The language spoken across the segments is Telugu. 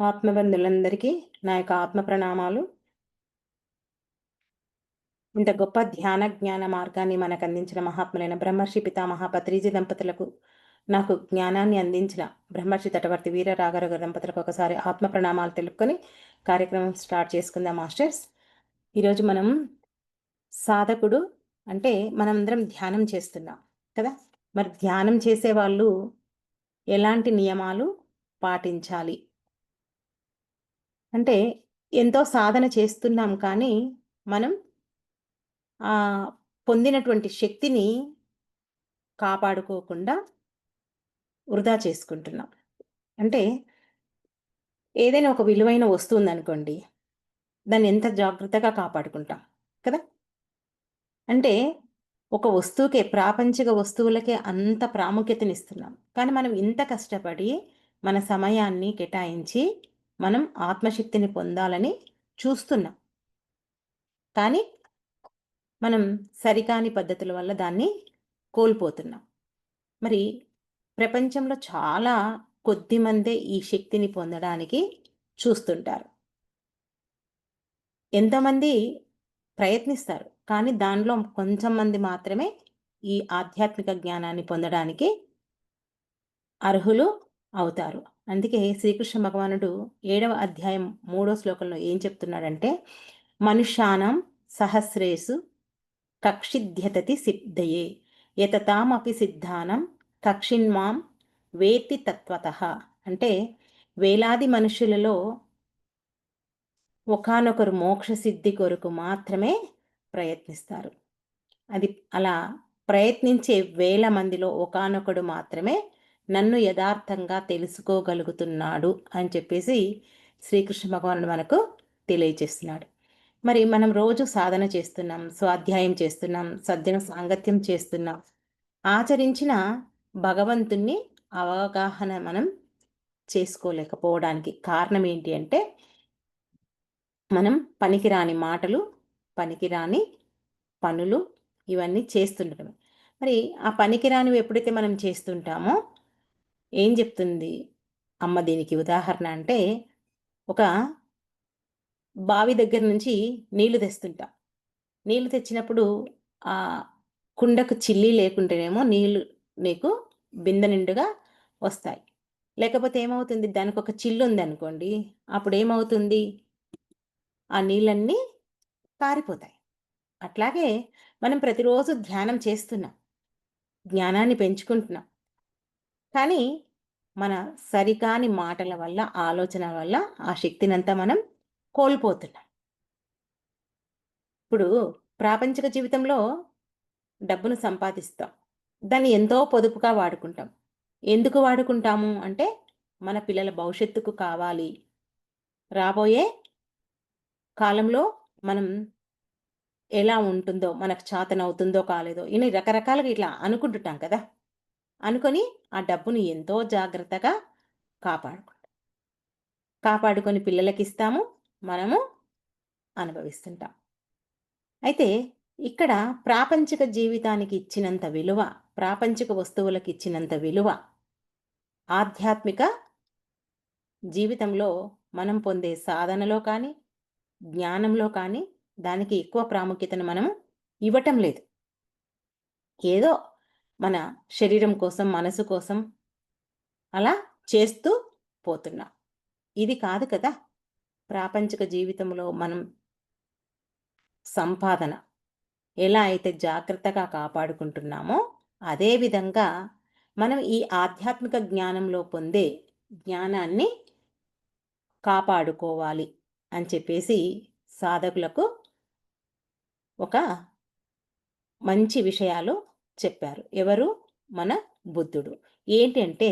ఆత్మబంధులందరికీ నా యొక్క ఆత్మ ప్రణామాలు ఇంత గొప్ప ధ్యాన జ్ఞాన మార్గాన్ని మనకు అందించిన మహాత్ములైన బ్రహ్మర్షి పితామహ పత్రిజీ దంపతులకు నాకు జ్ఞానాన్ని అందించిన బ్రహ్మర్షి తటవర్తి వీర రాఘరగ దంపతులకు ఒకసారి ఆత్మ ప్రణామాలు తెలుపుకొని కార్యక్రమం స్టార్ట్ చేసుకుందాం మాస్టర్స్. ఈరోజు మనం సాధకుడు అంటే మనందరం ధ్యానం చేస్తున్నాం కదా? మరి ధ్యానం చేసే వాళ్ళు ఎలాంటి నియమాలు పాటించాలి? అంటే ఎంతో సాధన చేస్తున్నాం కానీ మనం పొందినటువంటి శక్తిని కాపాడుకోకుండా వృధా చేసుకుంటున్నాం. అంటే ఏదైనా ఒక విలువైన వస్తువు ఉందనుకోండి దాన్ని ఎంత జాగ్రత్తగా కాపాడుకుంటాం కదా? అంటే ఒక వస్తువుకే ప్రాపంచిక వస్తువులకే అంత ప్రాముఖ్యతనిస్తున్నాం. కానీ మనం ఇంత కష్టపడి మన సమయాన్ని కేటాయించి మనం ఆత్మశక్తిని పొందాలని చూస్తున్నాం. కానీ మనం సరికాని పద్ధతుల వల్ల దాన్ని కోల్పోతున్నాం. మరి ప్రపంచంలో చాలా కొద్ది మందే ఈ శక్తిని పొందడానికి చూస్తుంటారు. ఎంతమంది ప్రయత్నిస్తారు కానీ దానిలో కొంచెం మంది మాత్రమే ఈ ఆధ్యాత్మిక జ్ఞానాన్ని పొందడానికి అర్హులు అవుతారు. అందుకే శ్రీకృష్ణ భగవానుడు ఏడవ అధ్యాయం మూడో శ్లోకంలో ఏం చెప్తున్నాడంటే మనుష్యానం సహస్రేసు కక్షిధ్యతతి సిద్ధయే యతతామపి సిద్ధానం కక్షిన్మాం వేతి తత్వత. అంటే వేలాది మనుషులలో ఒకనొకరు మోక్ష సిద్ధి కొరకు మాత్రమే ప్రయత్నిస్తారు. అది అలా ప్రయత్నించే వేల మందిలో ఒకనొకడు మాత్రమే నన్ను యథార్థంగా తెలుసుకోగలుగుతున్నాడు అని చెప్పేసి శ్రీకృష్ణ భగవానుడు మనకు తెలియజేస్తున్నాడు. మరి మనం రోజు సాధన చేస్తున్నాం స్వాధ్యాయం చేస్తున్నాం సజ్జన సాంగత్యం చేస్తున్నాం. ఆచరించిన భగవంతుణ్ణి అవగాహన మనం చేసుకోలేకపోవడానికి కారణం ఏంటి అంటే మనం పనికిరాని మాటలు పనికిరాని పనులు ఇవన్నీ చేస్తుండటమే మరి ఆ పనికిరానివి ఎప్పుడైతే మనం చేస్తుంటామో ఏం చెప్తుంది? అమ్మ దీనికి ఉదాహరణ అంటే ఒక బావి దగ్గర నుంచి నీళ్ళు తెస్తుంటా. నీళ్ళు తెచ్చినప్పుడు ఆ కుండకు చిల్లి లేకుంటేనేమో నీళ్ళు నీకు బిందె నిండుగా వస్తాయి. లేకపోతే ఏమవుతుంది? దానికి ఒక చిల్లు ఉంది అనుకోండి. అప్పుడు ఏమవుతుంది? ఆ నీళ్ళన్నీ పారిపోతాయి. అట్లాగే మనం ప్రతిరోజు ధ్యానం చేస్తున్నాం. జ్ఞానాన్ని పెంచుకుంటున్నాం. కానీ మన సరికాని మాటల వల్ల ఆలోచన వల్ల ఆ శక్తినంతా మనం కోల్పోతున్నాం. ఇప్పుడు ప్రాపంచిక జీవితంలో డబ్బును సంపాదిస్తాం. దాన్ని ఎంతో పొదుపుగా వాడుకుంటాం. ఎందుకు వాడుకుంటాము అంటే మన పిల్లల భవిష్యత్తుకు కావాలి. రాబోయే కాలంలో మనం ఎలా ఉంటుందో మనకు చాతనవుతుందో కాలేదో ఇన్ని రకరకాలుగా ఇట్లా అనుకుంటుంటాం కదా. అనుకొని ఆ డబ్బును ఎంతో జాగ్రత్తగా కాపాడుకుంటాం. కాపాడుకొని పిల్లలకి ఇస్తాము మనము అనుభవిస్తుంటాం. అయితే ఇక్కడ ప్రాపంచిక జీవితానికి ఇచ్చినంత విలువ ప్రాపంచిక వస్తువులకు ఇచ్చినంత విలువ ఆధ్యాత్మిక జీవితంలో మనం పొందే సాధనలో కానీ జ్ఞానంలో కానీ దానికి ఎక్కువ ప్రాముఖ్యతను మనం ఇవ్వటం లేదు. ఏదో మన శరీరం కోసం మనసు కోసం అలా చేస్తూ పోతున్నాం. ఇది కాదు కదా? ప్రాపంచిక జీవితంలో మనం సంపాదన ఎలా అయితే జాగ్రత్తగా కాపాడుకుంటున్నామో అదేవిధంగా మనం ఈ ఆధ్యాత్మిక జ్ఞానంలో పొందే జ్ఞానాన్ని కాపాడుకోవాలి అని చెప్పేసి సాధకులకు ఒక మంచి విషయాలు చెప్పారు. ఎవరు? మన బుద్ధుడు. ఏంటంటే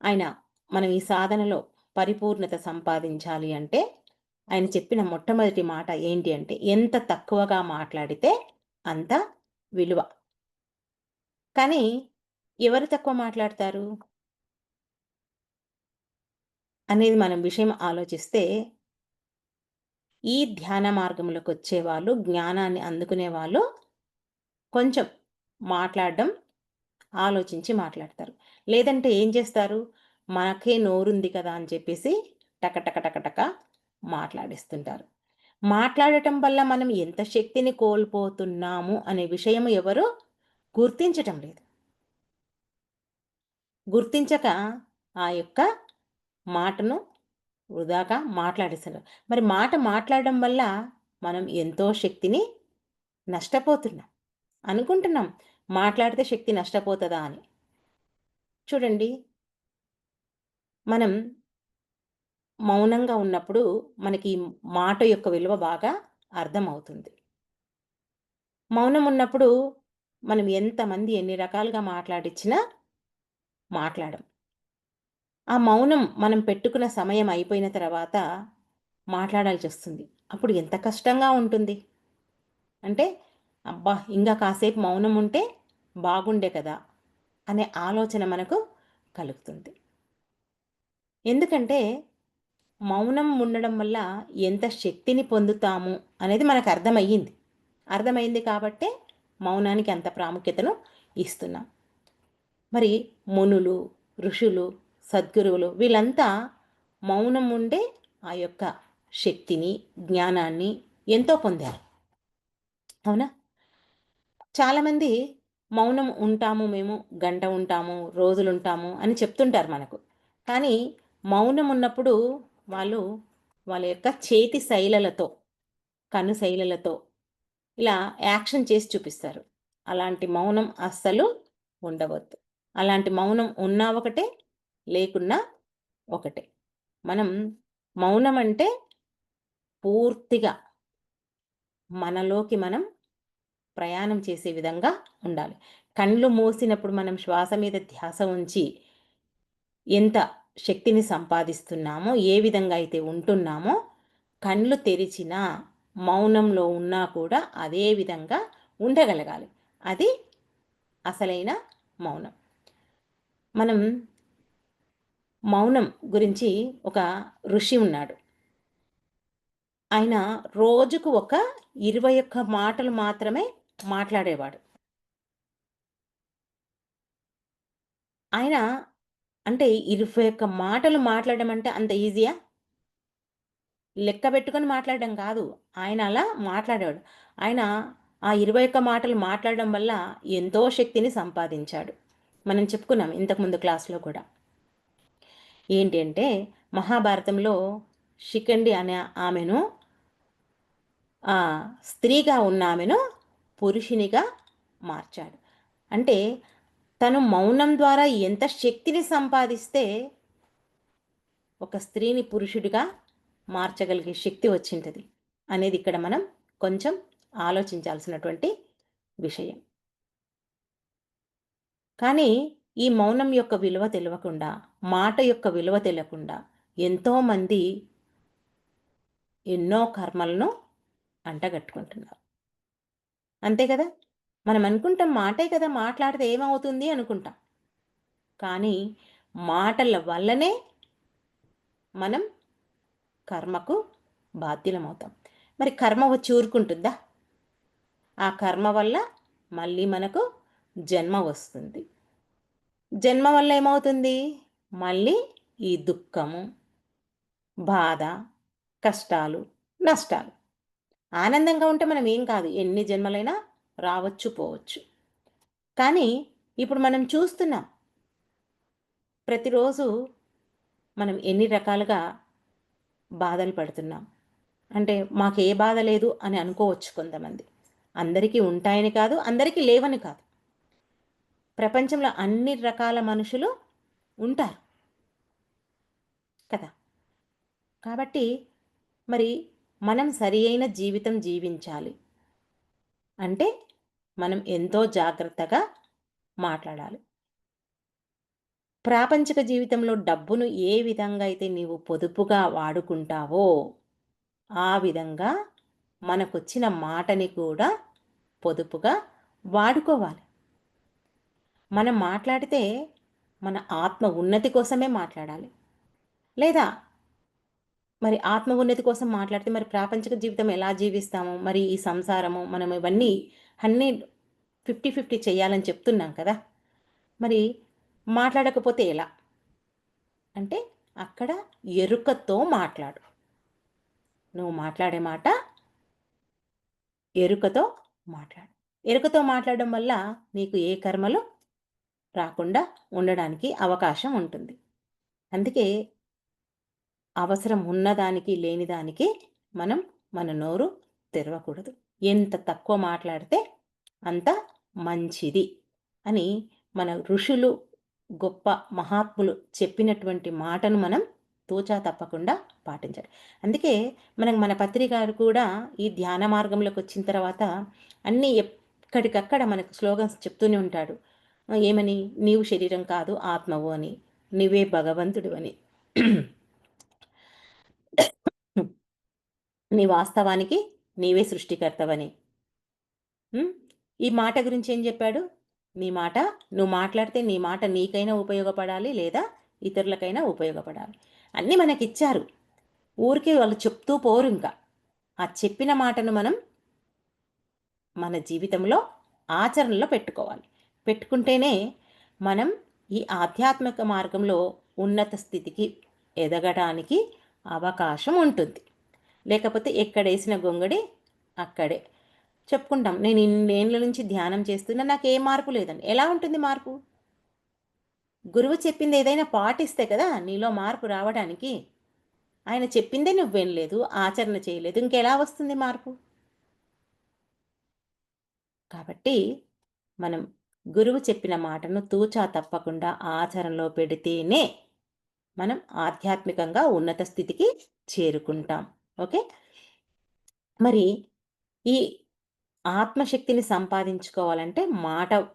ఆయన మనం ఈ సాధనలో పరిపూర్ణత సంపాదించాలి అంటే ఆయన చెప్పిన మొట్టమొదటి మాట ఏంటి అంటే ఎంత తక్కువగా మాట్లాడితే అంత విలువ. కానీ ఎవరు తక్కువ మాట్లాడతారు? అనేది మనం విషయం ఆలోచిస్తే ఈ ధ్యాన మార్గంలోకి వచ్చేవాళ్ళు జ్ఞానాన్ని అందుకునే వాళ్ళు కొంచెం మాట్లాడడం ఆలోచించి మాట్లాడతారు. లేదంటే ఏం చేస్తారు? మనకే నోరుంది కదా అని చెప్పేసి టకటక టకటక మాట్లాడిస్తుంటారు. మాట్లాడటం వల్ల మనం ఎంత శక్తిని కోల్పోతున్నాము అనే విషయం ఎవరు గుర్తించటం లేదు. గుర్తించక ఆ యొక్క మాటను వృధాగా మాట్లాడేస్తారు. మరి మాట మాట్లాడడం వల్ల మనం ఎంతో శక్తిని నష్టపోతున్నాం అనుకుంటున్నాం. మాట్లాడితే శక్తి నష్టపోతుందా అని. చూడండి మనం మౌనంగా ఉన్నప్పుడు మనకి మాట యొక్క విలువ బాగా అర్థమవుతుంది. మౌనం ఉన్నప్పుడు మనం ఎంతమంది ఎన్ని రకాలుగా మాట్లాడిచ్చినా మాట్లాడం. ఆ మౌనం మనం పెట్టుకున్న సమయం అయిపోయిన తర్వాత మాట్లాడాల్సి వస్తుంది అప్పుడు ఎంత కష్టంగా ఉంటుంది. అంటే అబ్బా ఇంకా కాసేపు మౌనం ఉంటే బాగుండే కదా అనే ఆలోచన మనకు కలుగుతుంది. ఎందుకంటే మౌనం ఉండడం వల్ల ఎంత శక్తిని పొందుతాము అనేది మనకు అర్థమయ్యింది. అర్థమైంది కాబట్టే మౌనానికి అంత ప్రాముఖ్యతను ఇస్తున్నాం. మరి మునులు ఋషులు సద్గురువులు వీళ్ళంతా మౌనం ఉండే ఆ యొక్క శక్తిని జ్ఞానాన్ని ఎంతో పొందారు. అవునా? చాలామంది మౌనం ఉంటాము మేము గంట ఉంటాము రోజులు ఉంటాము అని చెప్తుంటారు మనకు. కానీ మౌనం ఉన్నప్పుడు వాళ్ళు వాళ్ళ యొక్క చేతి శైలలతో కను శైలలతో ఇలా యాక్షన్ చేసి చూపిస్తారు. అలాంటి మౌనం అస్సలు ఉండవద్దు. అలాంటి మౌనం ఉన్నా ఒకటే లేకున్నా ఒకటే. మనం మౌనం అంటే పూర్తిగా మనలోకి మనం ప్రయాణం చేసే విధంగా ఉండాలి. కళ్ళు మూసినప్పుడు మనం శ్వాస మీద ధ్యాస ఉంచి ఎంత శక్తిని సంపాదిస్తున్నామో ఏ విధంగా అయితే ఉంటున్నామో కళ్ళు తెరిచిన మౌనంలో ఉన్నా కూడా అదే విధంగా ఉండగలగాలి. అది అసలైన మౌనం. మనం మౌనం గురించి ఒక ఋషి ఉన్నాడు. ఆయన రోజుకు ఒక ఇరవై ఒక్క మాటలు మాత్రమే మాట్లాడేవాడు. ఆయన అంటే ఇరవై ఒక్క మాటలు మాట్లాడడం అంటే అంత ఈజీయా? లెక్క పెట్టుకొని మాట్లాడడం కాదు. ఆయన అలా మాట్లాడాడు ఆయన ఆ ఇరవై ఒక్క మాటలు మాట్లాడడం వల్ల ఎంతో శక్తిని సంపాదించాడు. మనం చెప్పుకున్నాం ఇంతకుముందు క్లాస్లో కూడా. ఏంటి అంటే మహాభారతంలో శిఖండి అనే ఆమెను స్త్రీగా ఉన్న ఆమెను పురుషునిగా మార్చాడు. అంటే తను మౌనం ద్వారా ఎంత శక్తిని సంపాదిస్తే ఒక స్త్రీని పురుషుడిగా మార్చగలిగే శక్తి వచ్చింటది అనేది ఇక్కడ మనం కొంచెం ఆలోచించాల్సినటువంటి విషయం. కానీ ఈ మౌనం యొక్క విలువ తెలియకుండా మాట యొక్క విలువ తెలియకుండా ఎంతోమంది ఎన్నో కర్మలను అంటగట్టుకుంటున్నారు. అంతే కదా? మనం అనుకుంటాం మాటే కదా మాట్లాడితే ఏమవుతుంది అనుకుంటాం. కానీ మాటల వల్లనే మనం కర్మకు బాధ్యులమవుతాం. మరి కర్మ వచ్చి ఊరుకుంటుందా? ఆ కర్మ వల్ల మళ్ళీ మనకు జన్మ వస్తుంది. జన్మ వల్ల ఏమవుతుంది? మళ్ళీ ఈ దుఃఖము బాధ కష్టాలు నష్టాలు. ఆనందంగా ఉంటే మనం ఏం కాదు. ఎన్ని జన్మలైనా రావచ్చు పోవచ్చు. కానీ ఇప్పుడు మనం చూస్తున్నాం. ప్రతిరోజు మనం ఎన్ని రకాలుగా బాధలు పడుతున్నాం. అంటే మాకు ఏ బాధ లేదు అని అనుకోవచ్చు కొంతమంది. అందరికీ ఉంటాయని కాదు అందరికీ లేవని కాదు. ప్రపంచంలో అన్ని రకాల మనుషులు ఉంటారు. కదా? కాబట్టి మరి మనం సరి అయిన జీవితం జీవించాలి. అంటే మనం ఎంతో జాగ్రత్తగా మాట్లాడాలి. ప్రాపంచిక జీవితంలో డబ్బును ఏ విధంగా అయితే నీవు పొదుపుగా వాడుకుంటావో ఆ విధంగా మనకొచ్చిన మాటని కూడా పొదుపుగా వాడుకోవాలి. మనం మాట్లాడితే మన ఆత్మ ఉన్నతి కోసమే మాట్లాడాలి. లేదా మరి ఆత్మ ఉన్నతి కోసం మాట్లాడితే మరి ప్రాపంచిక జీవితం ఎలా జీవిస్తాము? మరి ఈ సంసారము మనం ఇవన్నీ అన్నీ ఫిఫ్టీ ఫిఫ్టీ చేయాలని చెప్తున్నాం కదా. మరి మాట్లాడకపోతే ఎలా? అంటే అక్కడ ఎరుకతో మాట్లాడు. నువ్వు మాట్లాడే మాట ఎరుకతో మాట్లాడు. ఎరుకతో మాట్లాడడం వల్ల నీకు ఏ కర్మలు రాకుండా ఉండడానికి అవకాశం ఉంటుంది. అందుకే అవసరం ఉన్నదానికి లేనిదానికి మనం మన నోరు తెరవకూడదు. ఎంత తక్కువ మాట్లాడితే అంత మంచిది అని మన ఋషులు గొప్ప మహాత్ములు చెప్పినటువంటి మాటను మనం తూచా తప్పకుండా పాటించాలి. అందుకే మనకు మన పత్రికారు కూడా ఈ ధ్యాన మార్గంలోకి వచ్చిన తర్వాత అన్నీ ఎక్కడికక్కడ మనకు స్లోగన్స్ చెప్తూనే ఉంటాడు. ఏమని? నీవు శరీరం కాదు ఆత్మవు అని. నీవే భగవంతుడు అని. నీ వాస్తవానికి నీవే సృష్టికర్తవని. ఈ మాట గురించి ఏం చెప్పాడు? నీ మాట నువ్వు మాట్లాడితే నీ మాట నీకైనా ఉపయోగపడాలి లేదా ఇతరులకైనా ఉపయోగపడాలి. అన్నీ మనకి ఇచ్చారు ఊరికే వాళ్ళు చెప్తూ పోరు ఇంకా. ఆ చెప్పిన మాటను మనం మన జీవితంలో ఆచరణలో పెట్టుకోవాలి. పెట్టుకుంటేనే మనం ఈ ఆధ్యాత్మిక మార్గంలో ఉన్నత స్థితికి ఎదగడానికి అవకాశం ఉంటుంది. లేకపోతే ఎక్కడేసిన గొంగడి అక్కడే. చెప్పుకుంటాం నేను ఇన్నేళ్ళ నుంచి ధ్యానం చేస్తున్నా నాకు ఏ మార్పు లేదండి. ఎలా ఉంటుంది మార్పు? గురువు చెప్పింది ఏదైనా పాటిస్తే కదా నీలో మార్పు రావడానికి. ఆయన చెప్పిందే నువ్వు వినలేదు ఆచరణ చేయలేదు ఇంకెలా వస్తుంది మార్పు? కాబట్టి మనం గురువు చెప్పిన మాటను తూచా తప్పకుండా ఆచరణలో పెడితేనే మనం ఆధ్యాత్మికంగా ఉన్నత స్థితికి చేరుకుంటాం. ఓకే? మరి ఈ ఆత్మశక్తిని సంపాదించుకోవాలంటే మాట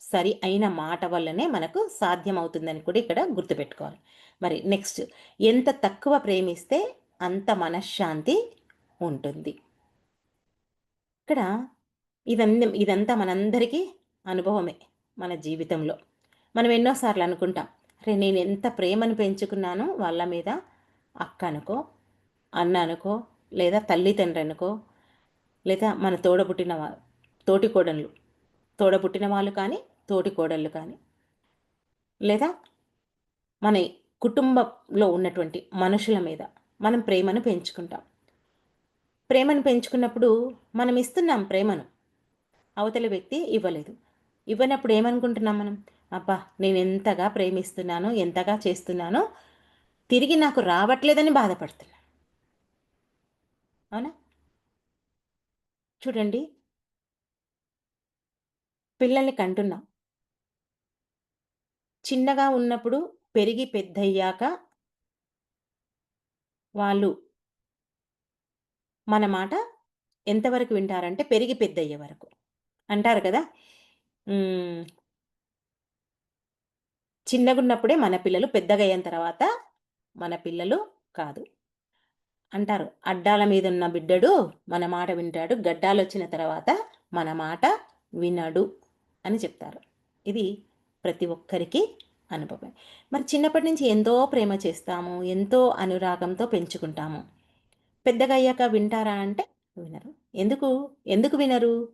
సరి అయిన మాట వల్లనే మనకు సాధ్యమవుతుందని కూడా ఇక్కడ గుర్తుపెట్టుకోవాలి. మరి నెక్స్ట్ ఎంత తక్కువ ప్రేమిస్తే అంత మనశ్శాంతి ఉంటుంది. ఇక్కడ ఇదంతా ఇదంతా మనందరికీ అనుభవమే మన జీవితంలో. మనం ఎన్నోసార్లు అనుకుంటాం అరే నేను ఎంత ప్రేమను పెంచుకున్నానో వాళ్ళ మీద. అక్క అనుకో అన్న అనుకో లేదా తల్లిదండ్రి అనుకో లేదా మన తోడబుట్టిన తోటి కోడళ్ళు. తోడబుట్టిన వాళ్ళు కానీ తోటి కోడళ్ళు కానీ. లేదా మన కుటుంబంలో ఉన్నటువంటి మనుషుల మీద మనం ప్రేమను పెంచుకుంటాం. ప్రేమను పెంచుకున్నప్పుడు మనం ఇస్తున్నాం ప్రేమను. అవతలి వ్యక్తి ఇవ్వలేదు. ఇవ్వనప్పుడు ఏమనుకుంటున్నాం మనం? అబ్బా నేను ఎంతగా ప్రేమిస్తున్నానో ఎంతగా చేస్తున్నానో తిరిగి నాకు రావట్లేదని బాధపడుతున్నాను. అవునా? చూడండి. పిల్లల్ని కంటున్నాం. చిన్నగా ఉన్నప్పుడు పెరిగి పెద్దయ్యాక వాళ్ళు మన మాట ఎంతవరకు వింటారంటే పెరిగి పెద్దయ్యే వరకు. అంటారు కదా? చిన్నగున్నప్పుడే మన పిల్లలు పెద్దగా అయిన తర్వాత మన పిల్లలు కాదు. అంటారు అడ్డాల మీద ఉన్న బిడ్డడు మన మాట వింటాడు గడ్డాలు వచ్చిన తర్వాత మన మాట వినడు అని చెప్తారు. ఇది ప్రతి ఒక్కరికి అనుభవం మరి చిన్నప్పటి నుంచి ఎంతో ప్రేమ చేస్తాము ఎంతో అనురాగంతో పెంచుకుంటాము. పెద్దగా అయ్యాక వింటారా అంటే వినరు. ఎందుకు? ఎందుకు వినరు?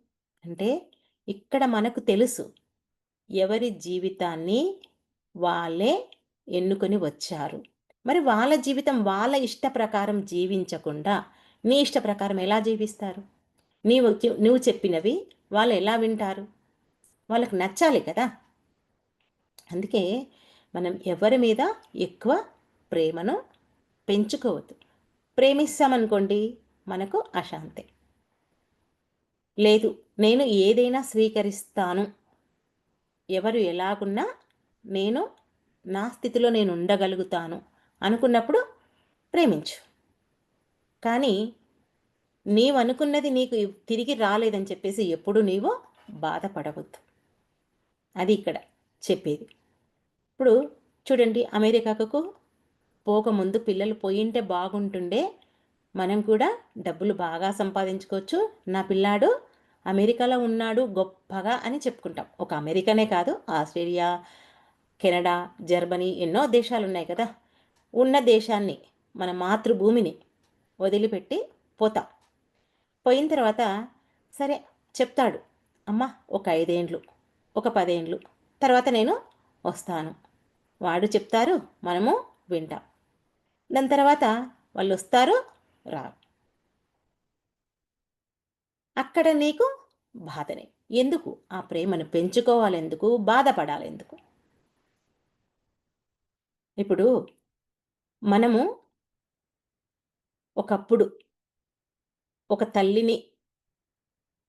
అంటే ఇక్కడ మనకు తెలుసు ఎవరి జీవితాన్ని వాళ్ళే ఎన్నుకొని వచ్చారు. మరి వాళ్ళ జీవితం వాళ్ళ ఇష్ట ప్రకారం జీవించకుండా నీ ఇష్ట ప్రకారం ఎలా జీవిస్తారు? నీవు నువ్వు చెప్పినవి వాళ్ళు ఎలా వింటారు? వాళ్ళకు నచ్చాలి కదా? అందుకే మనం ఎవరి మీద ఎక్కువ ప్రేమను పెంచుకోవద్దు. ప్రేమిస్తామనుకోండి మనకు అశాంతి. లేదు నేను ఏదైనా స్వీకరిస్తాను. ఎవరు ఎలాగున్నా నేను నా స్థితిలో నేను ఉండగలుగుతాను అనుకున్నప్పుడు ప్రేమించు. కానీ నీవు అనుకున్నది నీకు తిరిగి రాలేదని చెప్పేసి ఎప్పుడు నీవు బాధపడవద్దు. అది ఇక్కడ చెప్పేది. ఇప్పుడు చూడండి అమెరికాకు పోకముందు పిల్లలు పోయింటే బాగుంటుండే మనం కూడా డబ్బులు బాగా సంపాదించుకోవచ్చు. నా పిల్లాడు అమెరికాలో ఉన్నాడు గొప్పగా అని చెప్పుకుంటాం. ఒక అమెరికానే కాదు ఆస్ట్రేలియా కెనడా జర్మనీ ఎన్నో దేశాలు ఉన్నాయి కదా. ఉన్న దేశాన్ని మన మాతృభూమిని వదిలిపెట్టి పోతాం. పోయిన తర్వాత సరే చెప్తాడు. అమ్మ ఒక ఐదేండ్లు ఒక పదేండ్లు తర్వాత నేను వస్తాను. వాడు చెప్తారు మనము వింటాం. దాని తర్వాత వాళ్ళు వస్తారు రా అక్కడ నీకు బాధనే. ఎందుకు? ఆ ప్రేమను పెంచుకోవాలెందుకు? బాధపడాలెందుకు? ఎందుకు ఇప్పుడు మనము ఒకప్పుడు ఒక తల్లిని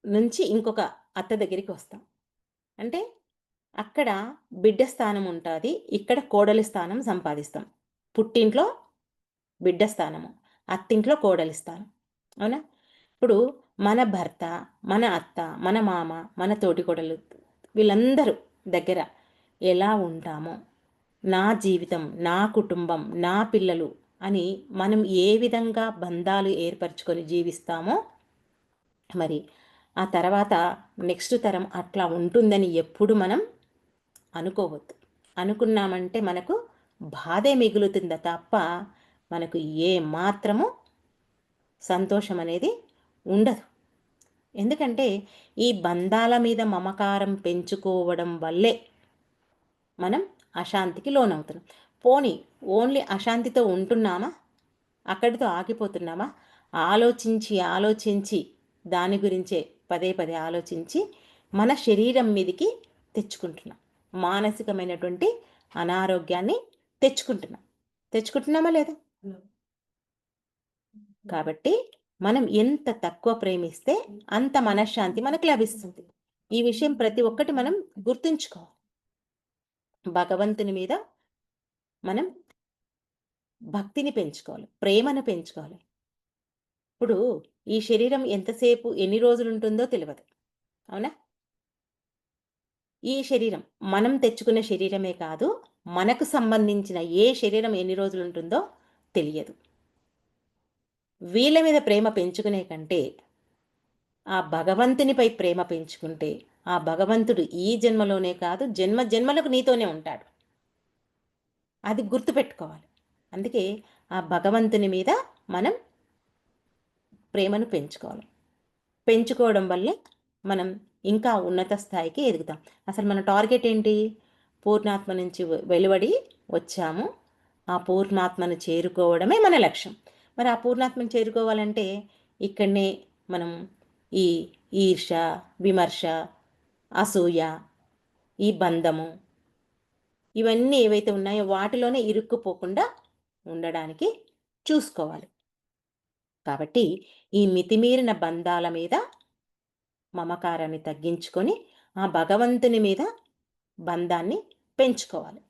నుంచి ఇంకొక అత్త దగ్గరికి వస్తాం. అంటే అక్కడ బిడ్డ స్థానం ఉంటుంది ఇక్కడ కోడలి స్థానం సంపాదిస్తాం. పుట్టింట్లో బిడ్డ స్థానము అత్తింట్లో కోడలి స్థానం. అవునా? ఇప్పుడు మన భర్త మన అత్త మన మామ మన తోటికోడలు వీళ్ళందరూ దగ్గర ఎలా ఉంటామో నా జీవితం నా కుటుంబం నా పిల్లలు అని మనం ఏ విధంగా బంధాలు ఏర్పరచుకొని జీవిస్తామో మరి ఆ తర్వాత నెక్స్ట్ తరం అట్లా ఉంటుందని ఎప్పుడు మనం అనుకోవద్దు. అనుకున్నామంటే మనకు బాధే మిగులుతుందా తప్ప మనకు ఏ మాత్రము సంతోషం అనేది ఉండదు. ఎందుకంటే ఈ బంధాల మీద మమకారం పెంచుకోవడం వల్లే మనం అశాంతికి లోనవుతున్నాం పోనీ ఓన్లీ అశాంతితో ఉంటున్నామా? అక్కడితో ఆగిపోతున్నామా? ఆలోచించి ఆలోచించి దాని గురించే పదే పదే ఆలోచించి మన శరీరం మీదకి తెచ్చుకుంటున్నాం. మానసికమైనటువంటి అనారోగ్యాన్ని తెచ్చుకుంటున్నాం. తెచ్చుకుంటున్నామా లేదా? కాబట్టి మనం ఎంత తక్కువ ప్రేమిస్తే అంత మనశ్శాంతి మనకు లభిస్తుంది. ఈ విషయం ప్రతి ఒక్కటి మనం గుర్తుంచుకోవాలి. భగవంతుని మీద మనం భక్తిని పెంచుకోవాలి ప్రేమను పెంచుకోవాలి. ఇప్పుడు ఈ శరీరం ఎంతసేపు ఎన్ని రోజులు ఉంటుందో తెలియదు అవునా? ఈ శరీరం మనం తెచ్చుకున్న శరీరమే కాదు మనకు సంబంధించిన ఏ శరీరం ఎన్ని రోజులు ఉంటుందో తెలియదు. వీళ్ళ మీద ప్రేమ పెంచుకునే కంటే ఆ భగవంతునిపై ప్రేమ పెంచుకుంటే ఆ భగవంతుడు ఈ జన్మలోనే కాదు జన్మ జన్మలకు నీతోనే ఉంటాడు. అది గుర్తుపెట్టుకోవాలి. అందుకే ఆ భగవంతుని మీద మనం ప్రేమను పెంచుకోవాలి. పెంచుకోవడం వల్లే మనం ఇంకా ఉన్నత స్థాయికి ఎదుగుతాం. అసలు మన టార్గెట్ ఏంటి? పూర్ణాత్మ నుంచి వెలువడి వచ్చాము. ఆ పూర్ణాత్మను చేరుకోవడమే మన లక్ష్యం. మరి ఆ పూర్ణాత్మను చేరుకోవాలంటే ఇక్కడనే మనం ఈ ఈర్ష విమర్శ అసూయ ఈ బంధము ఇవన్నీ ఏవైతే ఉన్నాయో వాటిలోనే ఇరుక్కుపోకుండా ఉండడానికి చూసుకోవాలి. కాబట్టి ఈ మితిమీరిన బంధాల మీద మమకారాన్ని తగ్గించుకొని ఆ భగవంతుని మీద బంధాన్ని పెంచుకోవాలి.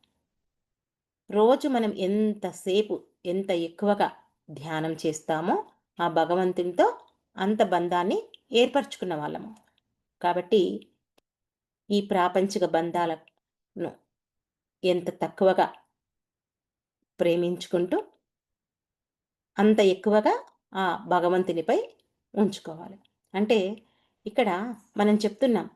రోజు మనం ఎంతసేపు ఎంత ఎక్కువగా ధ్యానం చేస్తామో ఆ భగవంతునితో అంత బంధాన్ని ఏర్పరచుకున్న వాళ్ళము. కాబట్టి ఈ ప్రాపంచిక బంధాలను ఎంత తక్కువగా ప్రేమించుకుంటూ అంత ఎక్కువగా ఆ భగవంతునిపై ఉంచుకోవాలి. అంటే ఇక్కడ మనం చెప్తున్నాం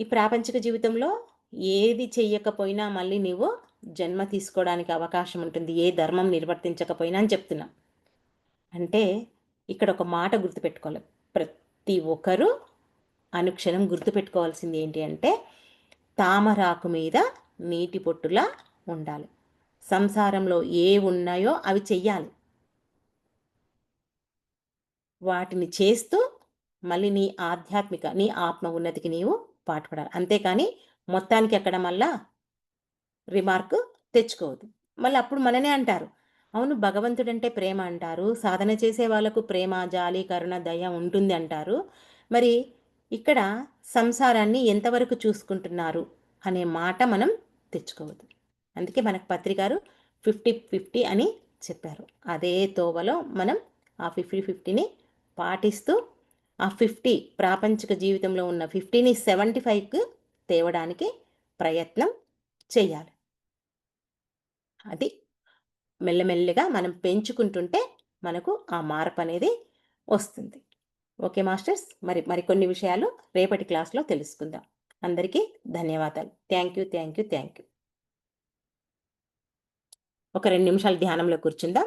ఈ ప్రాపంచిక జీవితంలో ఏది చెయ్యకపోయినా మళ్ళీ నీవు జన్మ తీసుకోవడానికి అవకాశం ఉంటుంది ఏ ధర్మం నిర్వర్తించకపోయినా అని చెప్తున్నాం. అంటే ఇక్కడ ఒక మాట గుర్తుపెట్టుకోవాలి. ప్రతి ఒక్కరూ అనుక్షణం గుర్తుపెట్టుకోవాల్సింది ఏంటి అంటే తామరాకు మీద నీటి పొట్టులా ఉండాలి. సంసారంలో ఏ ఉన్నాయో అవి చెయ్యాలి. వాటిని చేస్తూ మళ్ళీ నీ ఆధ్యాత్మిక నీ ఆత్మ ఉన్నతికి నీవు పాటుపడాలి. అంతేకాని మొత్తానికి ఎక్కడ మళ్ళా రిమార్క్ తెచ్చుకోవద్దు. మళ్ళీ అప్పుడు మననే అంటారు. అవును భగవంతుడంటే ప్రేమ అంటారు. సాధన చేసే వాళ్ళకు ప్రేమ జాలి కరుణ దయ ఉంటుంది అంటారు. మరి ఇక్కడ సంసారాన్ని ఎంతవరకు చూసుకుంటున్నారు అనే మాట మనం తెచ్చుకోవద్దు. అందుకే మనకు పత్రికారు ఫిఫ్టీ ఫిఫ్టీ అని చెప్పారు. అదే తోవలో మనం ఆ ఫిఫ్టీ ఫిఫ్టీని పాటిస్తూ ఆ ఫిఫ్టీ ప్రాపంచిక జీవితంలో ఉన్న ఫిఫ్టీని సెవెంటీ ఫైవ్కి తేవడానికి ప్రయత్నం చేయాలి. అది మెల్లమెల్లగా మనం పెంచుకుంటుంటే మనకు ఆ మార్పు అనేది వస్తుంది. Okay masters. మరి మరికొన్ని విషయాలు రేపటి క్లాస్లో తెలుసుకుందాం. అందరికీ ధన్యవాదాలు. Thank you thank you thank you. ఒక రెండు నిమిషాలు ధ్యానంలో కూర్చుందాం.